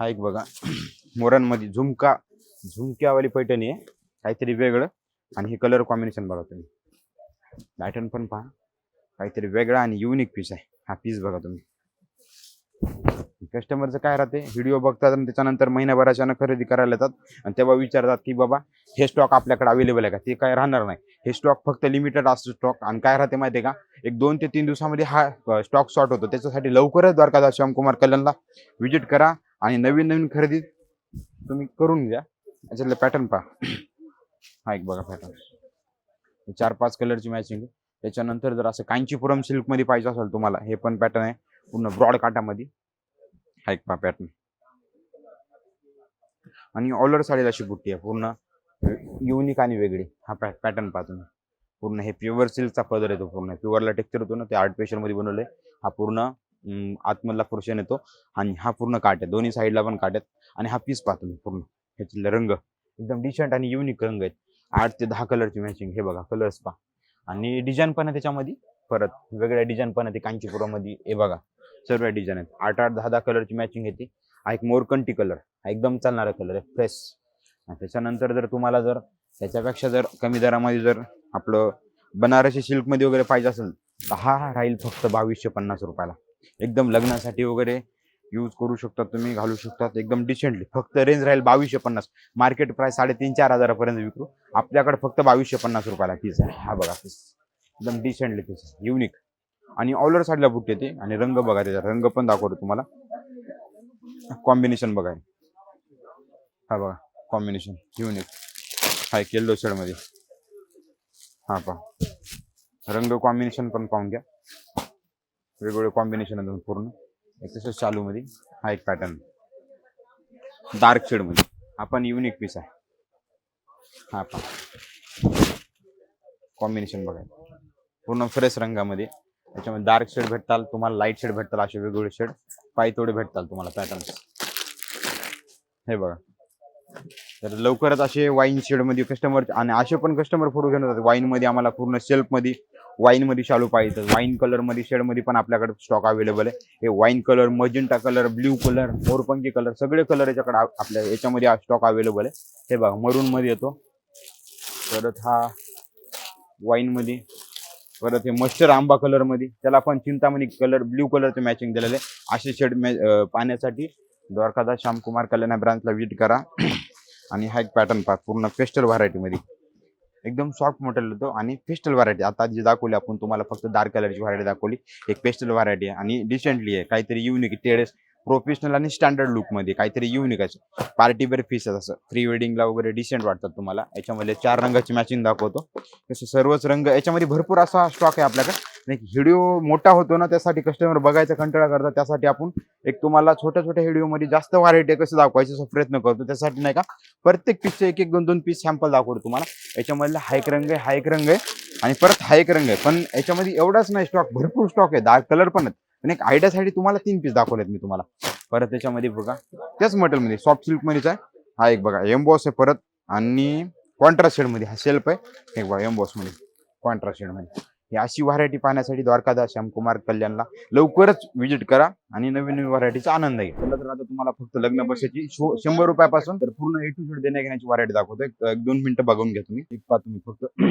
हा एक बघा. मोरांमध्ये झुमका. झुमक्यावाली पैठणी आहे. काहीतरी वेगळं. आणि हे कलर कॉम्बिनेशन बघा तुम्ही. पॅटर्न पण पहा. काहीतरी वेगळा आणि युनिक पीस आहे. हा पीस बघा तुम्ही. कस्टमरचं काय राहते? व्हिडिओ बघतात आणि त्याच्यानंतर महिन्याभराच्यानं खरेदी करायला येतात. आणि तेव्हा विचारतात की बाबा हे स्टॉक आपल्याकडे अवेलेबल आहे का? ते काय राहणार नाही. हे स्टॉक फक्त लिमिटेड असतो स्टॉक आणि काय राहते माहिती आहे का? एक दोन ते तीन दिवसामध्ये हा स्टॉक शॉर्ट होतो. त्याच्यासाठी लवकरच द्वारकादास श्यामकुमार कल्याणला व्हिजिट करा आणि नवीन नवीन खरेदी तुम्ही करून घ्या. याच्यातलं पॅटर्न पहा. हा एक बघा पॅटर्न चार पाच कलरची मॅचिंग त्याच्यानंतर जर असं कांचीपुरम सिल्कमध्ये पाहिजे असेल तुम्हाला हे पण पॅटर्न आहे. पूर्ण ब्रॉड काटामध्ये हा एक पहा पॅटर्न आणि ऑलर साडीला अशी बुट्टी आहे पूर्ण युनिक आणि वेगळी. हा पॅ पॅटर्न पाहतो तुम्ही पूर्ण हे प्युअर सिल्कचा पदर येतो पूर्ण. प्युअरला टेक्चर होतो ना ते आर्टिफिशियलमध्ये बनवलंय. हा पूर्ण आतमधला पोर्शन येतो. आणि हा पूर्ण काट आहे. दोन्ही साईडला पण काट आहेत. आणि हा पीस पाहतो मी पूर्ण. ह्याचे रंग एकदम डिशंट आणि युनिक रंग आहेत. आठ ते दहा कलरची मॅचिंग हे बघा कलर्स पहा. आणि डिझाईन पण आहे त्याच्यामध्ये. परत वेगळ्या डिझाईन पण आहे ते कांचीपुरामध्ये. हे बघा. सर्व डिझाईन आहेत. आठ आठ दहा दहा कलरची मॅचिंग येते. हा एक मोरकंटी कलर हा एकदम चालणारा कलर आहे. फ्रेश त्याच्यानंतर जर तुम्हाला जर त्याच्यापेक्षा जर कमी दरामध्ये जर आपलं बनारसी सिल्कमध्ये वगैरे पाहिजे असेल तर हा राहील फक्त बावीसशे पन्नास रुपयाला. एकदम लग्नासाठी वगैरे यूज करू शकता तुम्ही घालू शकता. एकदम डिसेंटली फक्त रेंज राहील बावीसशे पन्नास. मार्केट प्राइस साडेतीन चार हजारापर्यंत विकू. आपल्याकडे फक्त बावीसशे पन्नास रुपयाला पीस आहे. हा बघा पीस एकदम डिसेंटली पीस युनिक आणि ऑलर साईडला बुट्टी येते आणि रंग बघा त्याचा. रंग पण दाखवतो तुम्हाला. कॉम्बिनेशन बघा हा. बघा कॉम्बिनेशन युनिक हा एक येल्लो मध्ये. हा पहा. रंग कॉम्बिनेशन पण पाहून घ्या. वेगवेगळे कॉम्बिनेशन आहे पूर्ण. एक तसंच चालूमध्ये हा एक पॅटर्न डार्क शेडमध्ये हा पण युनिक पीस आहे. हा पहा. कॉम्बिनेशन बघा. पूर्ण फ्रेश रंगामध्ये. त्याच्यामध्ये डार्क शेड भेटताल तुम्हाला लाइट शेड भेटताल असे वेगवेगळे शेड पायतोडे भेटताल तुम्हाला पॅटर्न्स हे बघा. तर लवकरच असे वाईन शेडमध्ये कस्टमर आणि असे पण कस्टमर फोटो घेऊन जातात वाईनमध्ये आम्हाला पूर्ण शेल्फमध्ये वाईनमध्ये शालू पाहिजे. वाईन कलरमध्ये शेडमध्ये पण आपल्याकडे स्टॉक अवेलेबल आहे. हे wine colour magenta colour blue colour मोरपंखी colour सगळे कलर याच्याकडे आपल्या याच्यामध्ये स्टॉक अवेलेबल आहे. हे बघा मरूनमध्ये येतो. परत हा वाईनमध्ये परत हे मस्टर आंबा कलरमध्ये त्याला आपण चिंतामणी कलर ब्ल्यू कलरचे मॅचिंग दिलेलं. आहे. असे शेड पाहण्यासाठी द्वारकादास श्यामकुमार कल्याण ब्रांचला विजिट करा. आणि हा एक पॅटर्न पहा पूर्ण पेस्टल व्हरायटीमध्ये एकदम सॉफ्ट मटेरियल होतो आणि पेस्टल व्हरायटी आता जी दाखवली आपण तुम्हाला फक्त डार्क कलरची व्हरायटी दाखवली. एक पेस्टल व्हरायटी आहे आणि डिसेंटली आहे. काहीतरी युनिक टेरेस प्रोफेशनल आणि स्टँडर्ड लुकमध्ये काहीतरी युनिक असं पार्टी वेअर पीस असं. प्री वेडिंगला वगैरे डिसेंट वाटतात तुम्हाला. याच्यामध्ये चार रंगाची मॅचिंग दाखवतो. तसे सर्वच रंग याच्यामध्ये भरपूर असा स्टॉक आहे आपल्याकडे. व्हिडिओ मोठा होतो ना त्यासाठी कस्टमर बघायचा कंटाळा करतात. त्यासाठी आपण एक तुम्हाला छोट्या छोट्या व्हिडिओमध्ये जास्त व्हरायटी कसं दाखवायचं असा प्रयत्न करतो. त्यासाठी नाही का प्रत्येक पीसचे एक एक दोन दोन पीस सॅम्पल दाखवतो तुम्हाला. याच्यामधला हायक रंग आहे हायक रंग आहे. आणि परत हायक रंग आहे. पण याच्यामध्ये एवढाच नाही स्टॉक भरपूर स्टॉक आहे. डार्क कलर पण आहेत. पण एक आयडियासाठी तुम्हाला तीन पीस दाखवलेत मी तुम्हाला. परत त्याच्यामध्ये बघा. त्याच मटेरियलमध्ये सॉफ्ट सिल्कमध्येच आहे. हा एक बघा एम्बॉस आहे परत. आणि कॉन्ट्रास्ट शेडमध्ये हा सेल्फ आहे. एक बघा एम्बॉसमध्ये कॉन्ट्रास्ट शेडमध्ये ही अशी व्हरायटी पाहण्यासाठी द्वारकादास श्यामकुमार कल्याणला लवकरच विजिट करा आणि नवीन नवीन व्हरायटीचा आनंद घ्या. चला तर आता तुम्हाला फक्त लग्न बसायची शो- शंभर रुपयापासून तर पूर्ण ए टू झेड देण्या घेण्याची व्हरायटी दाखवतो एक दोन मिनिटं बघून घ्या तुम्ही. एक पा तुम्ही फक्त.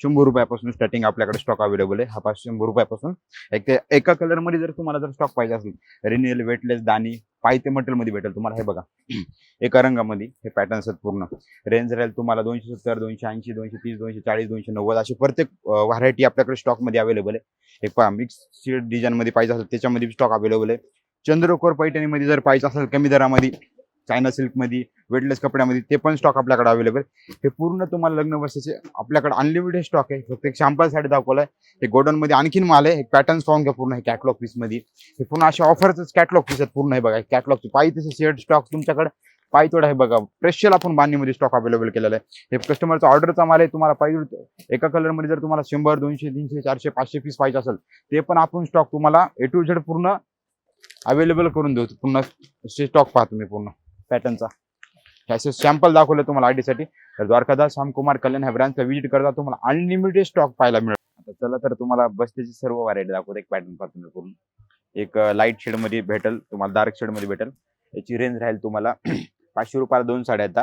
शंभर रुपयापासून स्टार्टिंग आपल्याकडे स्टॉक अवेलेबल आहे. हा पाच शंभर रुपयापासून. एक ते एका कलरमध्ये जर तुम्हाला जर स्टॉक पाहिजे असेल रिन्युअल वेटलेस दाणी पाय ते मटेरियलमध्ये भेटेल तुम्हाला. हे बघा. एका रंगामध्ये हे पॅटर्न्स आहेत पूर्ण. रेंज राहील तुम्हाला दोनशे सत्तर दोनशे ऐंशी दोनशे तीस दोनशे चाळीस दोनशे नव्वद अशी प्रत्येक व्हरायटी आपल्याकडे स्टॉकमध्ये अवेलेबल आहे. एक पहा मिक्स डिझाईन मध्ये पाहिजे असेल त्याच्यामध्ये स्टॉक अवेलेबल आहे. चंद्रकोर पैठणीमध्ये जर पाहिजे असेल कमी दरामध्ये चायना सिल्कमध्ये वेटलेस कपड्यामध्ये ते पण स्टॉक आपल्याकडे अवेलेबल हे पूर्ण तुम्हाला लग्न वर्षाचे आपल्याकडे अनलिमिटेड स्टॉक आहे. फक्त एक दाखवलं आहे हे गोडाऊनमध्ये आणखीन माल आहे. पॅटर्न्स पाहून घ्या पूर्ण हे कॅटलॉग पीसमध्ये. हे पूर्ण असे ऑफरच कॅटलॉग पीस आहेत पूर्ण हे बघा. कॅटलॉगचे पाहिजे तसे शेड स्टॉक तुमच्याकडे पाय तेवढा आहे बघा. स्पेशल आपण बांधणीमध्ये स्टॉक अवेलेबल केलेला आहे. हे कस्टमरचा ऑर्डरचा माल आहे. तुम्हाला पाहिजे एका कलरमध्ये जर तुम्हाला शंभर दोनशे तीनशे चारशे पाचशे पीस पाहिजे असेल ते पण आपण स्टॉक तुम्हाला ए टू झेड पूर्ण अवेलेबल करून देऊ. पूर्ण स्टॉक पहा तुम्ही पूर्ण. पॅटर्नचा असे सॅम्पल दाखवले तुम्हाला आयडी साठी तर द्वारकादास श्यामकुमार कल्याण ह्या ब्रँचला व्हिजिट करता तुम्हाला अनलिमिटेड स्टॉक पाहायला मिळेल. आता चला तर तुम्हाला बसतेची सर्व व्हरायटी दाखवतो. एक पॅटर्नपासून करून एक लाइट शेडमध्ये भेटेल तुम्हाला डार्क शेडमध्ये भेटेल. याची रेंज राहील तुम्हाला पाचशे रुपयाला दोन साड्या आहेत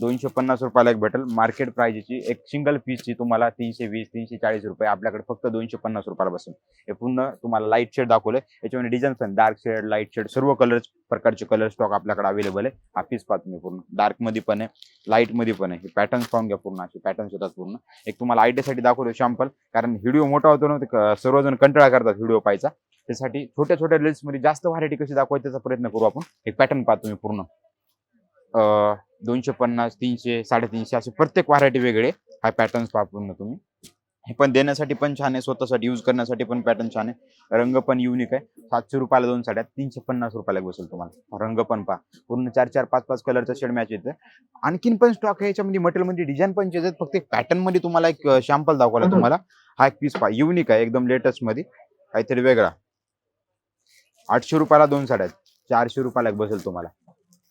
दोनशे पन्नास रुपयाला एक भेटेल. मार्केट प्राइसची एक सिंगल पीसची तुम्हाला तीनशे वीस तीनशे चाळीस रुपये आपल्याकडे फक्त दोनशे पन्नास रुपयाला बसेल हे पूर्ण तुम्हाला लाइट शेड दाखवलं याच्यामध्ये डिझाईन पण डार्क शेड लाइट शेड सर्व कलर प्रकारचे कलर स्टॉक आपल्याकडे अवेलेबल आहे. हा पीस पाहतो मी पूर्ण. डार्कमध्ये पण आहे लाइटमध्ये पण आहे. हे पॅटर्न्स पाहून घ्या पूर्ण. असे पॅटर्न्स येतात पूर्ण. एक तुम्हाला आयडियासाठी दाखवतो शॅम्पल कारण व्हिडिओ मोठा होतो ना सर्वजण कंटाळा करतात व्हिडिओ पाहायचा. त्यासाठी छोट्या छोट्या रील्समध्ये जास्त व्हरायटी कशी दाखवायची त्याचा प्रयत्न करू आपण. एक पॅटर्न पाहतो मी पूर्ण. दोनशे पन्नास तीनशे साडेतीनशे असे प्रत्येक व्हरायटी वेगळे हा पॅटर्न्स पहा पूर्ण तुम्ही. हे पण देण्यासाठी पण छान आहे स्वतःसाठी यूज करण्यासाठी पण पॅटर्न छान आहे. रंग पण युनिक आहे. सातशे रुपयाला दोन साड्या तीनशे पन्नास रुपयाला एक बसेल तुम्हाला. रंग पण पहा. पूर्ण चार चार पाच पाच कलरचा शेड मॅच येतं आणखीन पण स्टॉक आहे याच्यामध्ये मटेरियलमध्ये डिझाईन पण येतात फक्त पॅटर्नमध्ये तुम्हाला एक शॅम्पल दाखवला तुम्हाला. हा एक पीस पहा. युनिक आहे एकदम लेटेस्टमध्ये. काहीतरी वेगळा. आठशे रुपयाला दोन साड्या आहेत. चारशे रुपयाला एक बसेल तुम्हाला.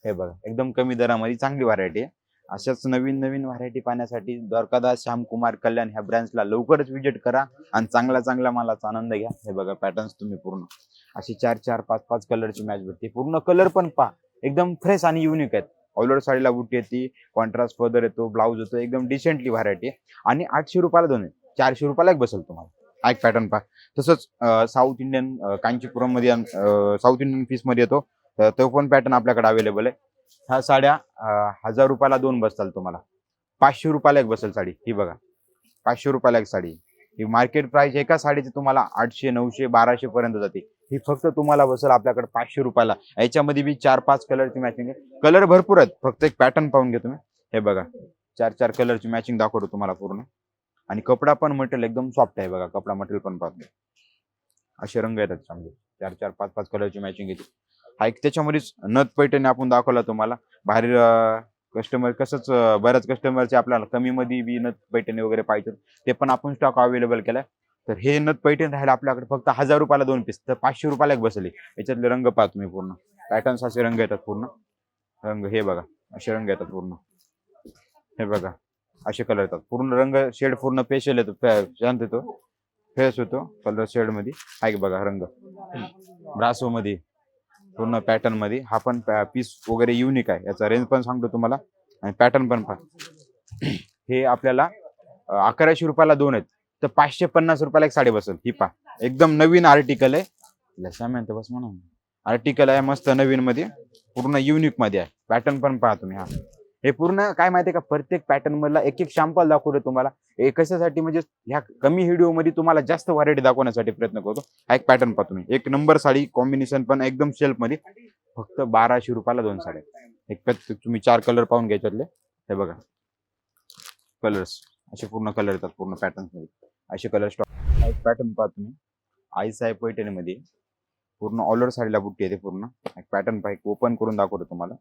हे बघा एकदम कमी दरामध्ये चांगली व्हरायटी आहे. अशाच नवीन नवीन व्हरायटी पाहण्यासाठी द्वारकादास श्यामकुमार कल्याण ह्या ब्रँचला लवकरच विजिट करा आणि चांगला चांगला मालाचा आनंद घ्या. हे बघा पॅटर्न्स तुम्ही पूर्ण. अशी चार चार पाच पाच कलरची मॅच भेटते. पूर्ण कलर पण पहा. एकदम फ्रेश आणि युनिक आहेत. ऑलर साडीला बुटी येते कॉन्ट्रास्ट फर्दर येतो ब्लाऊज येतो एकदम डिसेंटली व्हरायटी आहे. आणि आठशे रुपयाला दोन आहे चारशे रुपयाला एक बसेल तुम्हाला. एक पॅटर्न पहा. तसंच साऊथ इंडियन कांचीपुरममध्ये साऊथ इंडियन पीसमध्ये येतो. तर तो पण पॅटर्न आपल्याकडे अवेलेबल आहे. ह्या साड्या हजार रुपयाला दोन बसताल तुम्हाला. पाचशे रुपयाला एक बसेल साडी. ही बघा. पाचशे रुपयाला एक साडी. ही मार्केट प्राइस एका साडीची तुम्हाला आठशे नऊशे बाराशे पर्यंत जाते. ही फक्त तुम्हाला बसेल आपल्याकडे पाचशे रुपयाला. याच्यामध्ये बी चार पाच कलरची मॅचिंग आहे. कलर भरपूर आहेत. फक्त एक पॅटर्न पाहून घ्या तुम्ही. हे बघा. चार चार कलरची मॅचिंग दाखवतो तुम्हाला पूर्ण. आणि कपडा पण मटेरियल एकदम सॉफ्ट आहे बघा. कपडा मटेरियल पण पाहतो असे रंग येतात चांगले. चार चार पाच पाच कलरची मॅचिंग येते. हा एक त्याच्यामध्येच नथ पैठणी आपण दाखवला तुम्हाला. बाहेर कस्टमर कसंच बऱ्याच कस्टमरचे आपल्याला कमी मध्ये बी नथ पैठणी वगैरे पाहिजे. ते पण आपण स्टॉक अवेलेबल केलाय. तर हे नथ पैठणी राहिलं आपल्याकडे फक्त हजार रुपयाला दोन पीस तर पाचशे रुपयाला एक बसले. याच्यातले रंग पाहा तुम्ही पूर्ण. पॅटर्न्स असे रंग येतात पूर्ण. रंग हे बघा. असे रंग येतात पूर्ण. हे बघा. असे कलर येतात. पूर्ण रंग शेड पूर्ण फेशियल येतो. शांत येतो. फेस होतो. कलर शेडमध्ये. ऐक बघा रंग. ब्रासो मध्ये. पूर्ण पॅटर्नमध्ये. हा पण पीस वगैरे युनिक आहे. याचा रेंज पण सांगतो तुम्हाला. आणि पॅटर्न पण पहा. हे आपल्याला अकराशे रुपयाला दोन आहेत. तर पाचशे पन्नास रुपयाला एक साडी बसेल. ही पा एकदम नवीन आर्टिकल आहे. लसा म्हणते बस म्हणून. आर्टिकल आहे मस्त नवीन मध्ये. पूर्ण युनिकमध्ये आहे. पॅटर्न पण पहा तुम्ही हा. हे पूर्ण काय माहितीये का? प्रत्येक पॅटर्न मधला एक एक शॅम्पल दाखवतो तुम्हाला. हे कशासाठी? म्हणजे ह्या कमी व्हिडिओमध्ये तुम्हाला जास्त व्हरायटी दाखवण्यासाठी प्रयत्न करतो. हा एक पॅटर्न पाहतो तुम्ही एक नंबर साडी कॉम्बिनेशन पण एकदम शेल्फमध्ये फक्त बाराशे रुपयाला दोन साड्या एक प्रत्येक तुम्ही चार कलर पाहून घ्यायच्यातले हे बघा. कलर्स असे पूर्ण कलर येतात पूर्ण पॅटर्नमध्ये. असे कलर स्टॉक एक पॅटर्न पाहतो तुम्ही आई साहेब पैठणीमध्ये. पूर्ण ऑलर साडीला बुट्टी येते पूर्ण. एक पॅटर्न पाहिजे ओपन करून दाखवतो तुम्हाला.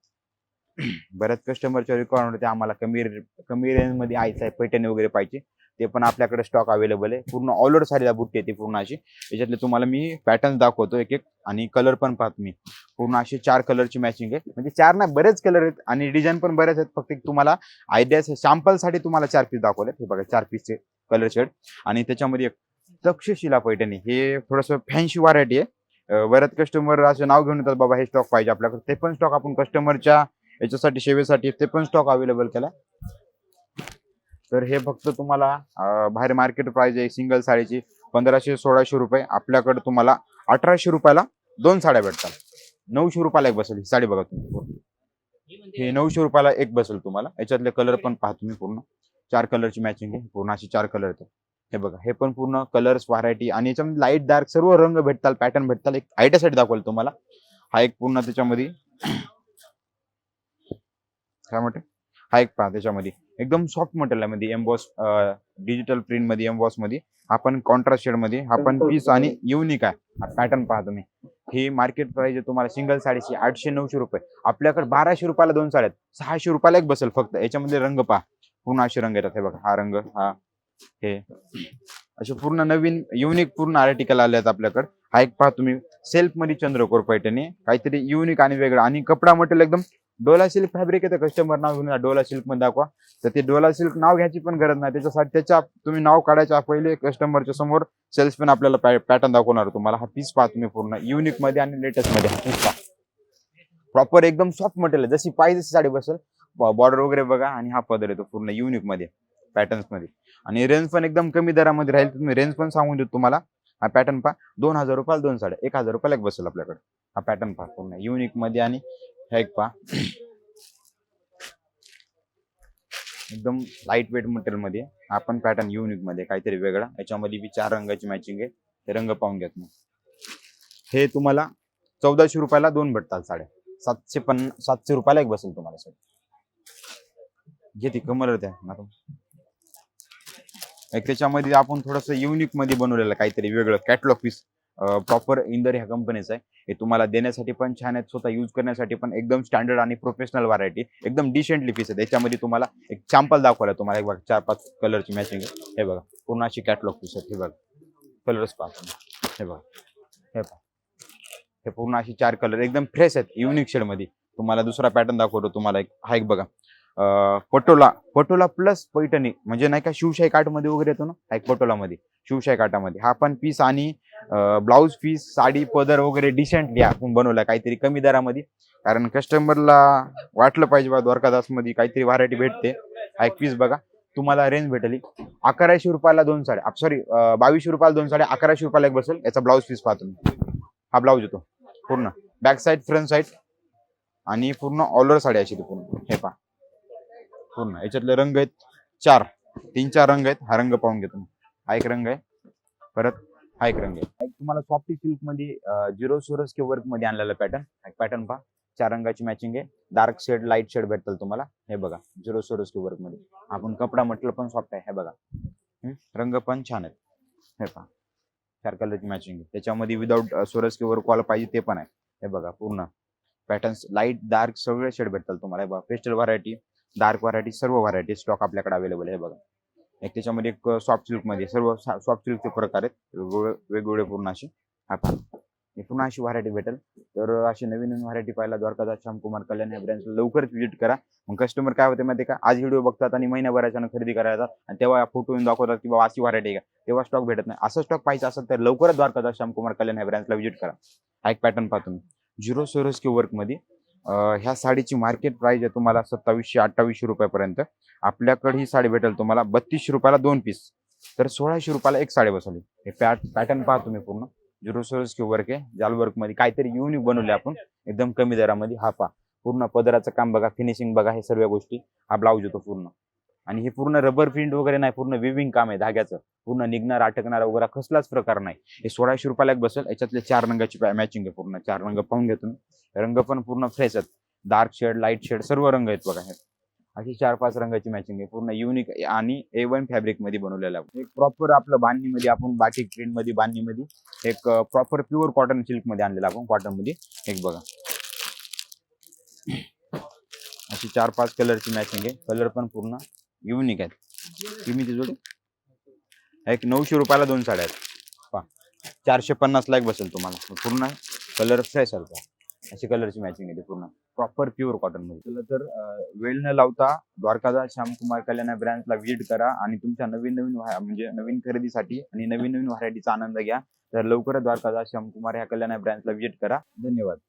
बऱ्याच कस्टमरच्या रिक्वायरमेंट होते आम्हाला कमी कमी रेंजमध्ये साहेब पैठणी वगैरे पाहिजे. ते पण आपल्याकडे स्टॉक अवेलेबल आहे. पूर्ण ऑलर साडीला बुट्टी येते पूर्ण अशी. याच्यातले तुम्हाला मी पॅटर्न दाखवतो एक एक. आणि कलर पण पाहतो मी. पूर्ण असे चार कलरची मॅचिंग आहे. म्हणजे चार ना बरेच कलर आहेत. आणि डिझाईन पण बरेच आहेत. फक्त एक तुम्हाला आयडिया सॅम्पलसाठी तुम्हाला चार पीस दाखवले हे बघा चार पीसचे कलर शेड आणि त्याच्यामध्ये एक तक्षशिला पैठणी. हे थोडंसं फॅन्सी व्हरायटी आहे. बऱ्याच कस्टमर असं नाव घेऊन येतात बाबा हे स्टॉक पाहिजे आपल्याकडे. ते पण स्टॉक आपण कस्टमरच्या याच्यासाठी सेवेसाठी ते पण स्टॉक अवेलेबल केला तर हे फक्त तुम्हाला बाहेर मार्केट प्राइस आहे सिंगल साडीची पंधराशे सोळाशे रुपये. आपल्याकडे तुम्हाला अठराशे रुपयाला दोन साड्या भेटतात. नऊशे रुपयाला एक बसेल ही साडी बघा तुम्ही. हे नऊशे रुपयाला एक बसेल तुम्हाला. याच्यातले कलर पण पहा तुम्ही पूर्ण. चार कलरची मॅचिंग आहे. पूर्ण अशी चार कलर येतात हे बघा हे पण पूर्ण कलर्स व्हरायटी आणि याच्यामध्ये लाइट डार्क सर्व रंग भेटतात पॅटर्न भेटतात. एक आयडियासाठी दाखवलं तुम्हाला. हा एक पूर्ण त्याच्यामध्ये काय म्हणते? हा एक पहा त्याच्यामध्ये. एकदम सॉफ्ट मटेरियलमध्ये एम्बॉस डिजिटल प्रिंटमध्ये एम्बॉसमध्ये. आपण कॉन्ट्रास्ट शेडमध्ये. हा पण पीस आणि युनिक आहे. पॅटर्न पहा तुम्ही. ही मार्केट प्राइस आहे तुम्हाला सिंगल साडीची आठशे नऊशे रुपये. आपल्याकडे बाराशे रुपयाला दोन साड्या आहेत. सहाशे रुपयाला एक बसेल फक्त. याच्यामध्ये रंग पहा. पूर्ण असे रंग येतात. हे बघा हा रंग हा हे. असे पूर्ण नवीन युनिक पूर्ण आर्टिकल आले आहेत आपल्याकडे. हा एक पहा तुम्ही. सेल्फमध्ये चंद्रकोर पैठणी. काहीतरी युनिक आणि वेगळं. आणि कपडा मटेरियल एकदम डोला सिल्क फॅब्रिक येतं कस्टमर नाव घेऊन डोला सिल्कमध्ये दाखवा. तर ते डोला सिल्क नाव घ्यायची पण गरज नाही. त्याच्यासाठी त्याच्या तुम्ही नाव काढायच्या पहिले कस्टमरच्या समोर सेल्समॅन आपल्याला पॅटर्न दाखवणार तुम्हाला. हा पीस पहा तुम्ही पूर्ण. युनिकमध्ये आणि लेटेस्टमध्ये हा पीस पहा. प्रॉपर एकदम सॉफ्ट मटेरियल जशी पाहिजे तशी साडी बसेल. बॉर्डर वगैरे बघा आणि हा पदर येतो पूर्ण युनिकमध्ये पॅटर्न्समध्ये. आणि रेंज पण एकदम कमी दरामध्ये राहील तुम्ही रेंज पण सांगून देतो तुम्हाला. हा पॅटर्न पहा. दोन हजार रुपयाला दोन साड्या एक हजार रुपयाला एक बसेल आपल्याकडे. हा पॅटर्न पहा पूर्ण. युनिकमध्ये आणि हा एक पहा. एकदम लाइट वेट मटेरियलमध्ये आपण पॅटर्न युनिकमध्ये काहीतरी वेगळा. याच्यामध्ये बी चार रंगाची मॅचिंग आहे. ते रंग पाहून घेत मग हे तुम्हाला चौदाशे रुपयाला दोन भेटतात साड्या. सातशे पन्नास सातशे रुपयाला एक बसेल तुम्हाला साडी. घेते कमर त्या. एक त्याच्यामध्ये आपण थोडस युनिकमध्ये बनवलेलं काहीतरी वेगळं कॅटलॉग पीस प्रॉपर इंदर ह्या कंपनीचं आहे. हे तुम्हाला देण्यासाठी पण छान आहेत. स्वतः यूज करण्यासाठी पण एकदम स्टँडर्ड आणि प्रोफेशनल व्हरायटी एकदम डिसेंटली पीस आहे त्याच्यामध्ये तुम्हाला एक चॅम्पल दाखवलं तुम्हाला. एक बघा चार पाच कलरची मॅचिंग हे बघा पूर्ण अशी कॅटलॉग पीस आहेत. हे बघा कलर्स पाच हे बघा हे बघा हे पूर्ण अशी चार कलर एकदम फ्रेश आहेत. युनिक शेडमध्ये तुम्हाला दुसरा पॅटर्न दाखवतो तुम्हाला एक. हा एक बघा. पटोला. पटोला प्लस पैठणी. म्हणजे नाही का शिवशाही काठमध्ये वगैरे येतो ना? हा पटोलामध्ये. पटोला मध्ये शिवशाही काठामध्ये. हा पण पीस आणि ब्लाऊज पीस साडी पदर वगैरे डिसेंटली आपण बनवला काहीतरी कमी दरामध्ये. कारण कस्टमरला वाटलं पाहिजे बा द्वारकादासमध्ये काहीतरी व्हरायटी भेटते. हा एक पीस बघा. तुम्हाला रेंज भेटली. अकराशे रुपयाला दोन साड्या. सॉरी बावीसशे रुपयाला दोन साड्या अकराशे रुपयाला एक बसेल. याचा ब्लाऊज पीस पाहतो मी हा ब्लाऊज येतो. पूर्ण. बॅक साईड फ्रंट साईड आणि पूर्ण ऑलर साडी अशी ती पूर्ण. हे पहा. पूर्ण. याच्यातले रंग आहेत चार. तीन चार रंग आहेत. हा रंग पाहून घेतो हा एक रंग आहे. परत हा एक रंग आहे. तुम्हाला सॉफ्टी सिल्कमध्ये झिरो सोरस किंवा वर्कमध्ये आणलेला पॅटर्न पॅटर्न पहा. चार रंगाची मॅचिंग आहे. डार्क शेड लाइट शेड भेटतील तुम्हाला. हे बघा. झिरो सोरस किंवा वर्कमध्ये. आपण कपडा म्हटलं पण सॉफ्ट आहे. हे बघा. रंग पण छान आहेत. हे पहा. चार कलरची मॅचिंग आहे. त्याच्यामध्ये विदाऊट सोरस किंवा वर्क वाला पाहिजे ते पण आहे. हे बघा. पूर्ण. पॅटर्न्स लाइट डार्क सगळे शेड भेटतील तुम्हाला. हे बघा. पेस्टल व्हरायटी डार्क व्हरायटी सर्व व्हरायटी स्टॉक आपल्याकडे अवेलेबल आहे बघा. एक त्याच्यामध्ये एक सॉफ्ट सिल्कमध्ये सर्व सॉफ्ट सिल्कचे प्रकार आहेत. वेगवेगळे वेगवेगळे पूर्ण असे. हा पुन्हा अशी व्हरायटी भेटेल. तर अशी नवीन नवीन व्हरायटी पाहायला द्वारकादास श्यामकुमार कल्याण या ब्रँच लवकरच विजिट करा. मग कस्टमर काय होते माहिती का? आज व्हिडिओ बघतात आणि महिन्याभराच्या खरेदी करायला आणि तेव्हा फोटो येऊन दाखवतात की बाबा अशी व्हरायटी का? तेव्हा स्टॉक भेटत नाही. असं स्टॉक पाहिजे असेल तर लवकरच द्वारकादास श्यामकुमार कल्याण या ब्रँचला विजिट करा. हा एक पॅटर्न पाहतो मी झिरो सोरस के वर्कमध्ये ह्या साडीची मार्केट प्राइस आहे तुम्हाला सत्तावीसशे अठ्ठावीसशे रुपयापर्यंत. आपल्याकडे ही साडी भेटेल तुम्हाला बत्तीसशे रुपयाला दोन पीस तर सोळाशे रुपयाला एक साडी बसवली. हे पॅट पॅटर्न पहा तुम्ही पूर्ण. झिरो सोर्स की वर्क आहे. जाल वर्कमध्ये काहीतरी युनिक बनवले आपण एकदम कमी दरामध्ये हा पहा. पूर्ण पदराचं काम बघा फिनिशिंग बघा हे सर्व गोष्टी. हा ब्लाऊज येतो पूर्ण. आणि हे पूर्ण रबर प्रिंट वगैरे नाही पूर्ण विविंग काम आहे धाग्याचं. पूर्ण निघणार अटकणार वगैरे कसलाच प्रकार नाही. हे सोळाशे रुपयाला एक बसेल याच्यातले चार रंगाची मॅचिंग आहे पूर्ण. चार रंग पाहून घ्या तुम्ही. रंग पण पूर्ण फ्रेश आहेत. डार्क शेड लाइट शेड सर्व रंग आहेत बघा हे. अशी चार पाच रंगाची मॅचिंग आहे. पूर्ण युनिक आणि ए वन फॅब्रिकमध्ये बनवलेलं आहे. एक प्रॉपर आपलं बांधणीमध्ये आपण बाटिक प्रिंटमध्ये बांधणीमध्ये एक प्रॉपर प्युअर कॉटन सिल्कमध्ये आणलेला आपण कॉटनमध्ये. एक बघा. अशी चार पाच कलरची मॅचिंग आहे. कलर पण पूर्ण युनिक आहेत तुम्ही ते एक नऊशे रुपयाला दोन साड्या आहेत. पहा चारशे पन्नास ला एक बसेल तुम्हाला. पूर्ण कलर फ्रेश आहे अशी कलरची मॅचिंग आहे पूर्ण. प्रॉपर प्युअर कॉटनमध्ये. तुला तर वेळ न लावता द्वारकादा श्यामकुमार कल्याण या ब्रँचला व्हिजिट करा आणि तुमच्या नवीन नवीन म्हणजे नवीन खरेदीसाठी आणि नवीन नवीन व्हरायटीचा आनंद घ्या. तर लवकरच द्वारकादा श्यामकुमार ह्या कल्याण या ब्रँचला व्हिजिट करा. धन्यवाद.